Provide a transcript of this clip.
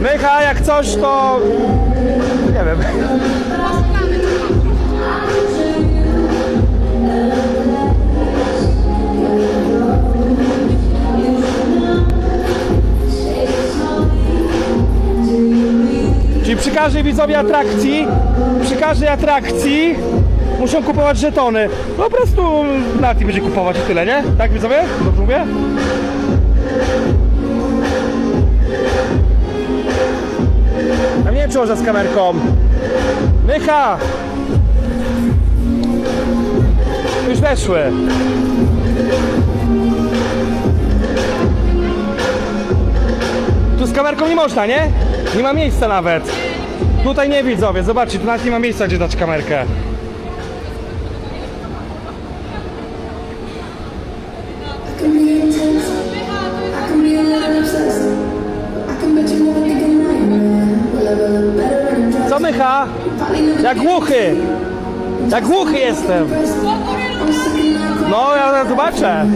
Mycha, jak coś, to... Nie wiem. Czyli przy każdej widzowie atrakcji, przy każdej atrakcji muszą kupować żetony. Po prostu Nati będzie kupować i tyle, nie? Tak widzowie? Dobrze mówię? Można z kamerką. Mycha! Już weszły. Tu z kamerką nie można, nie? Nie ma miejsca nawet. Tutaj nie widzowie, zobaczcie, tu nawet nie ma miejsca, gdzie dać kamerkę. Co mycha? Jak głuchy! Jak głuchy jestem! No, ja zobaczę.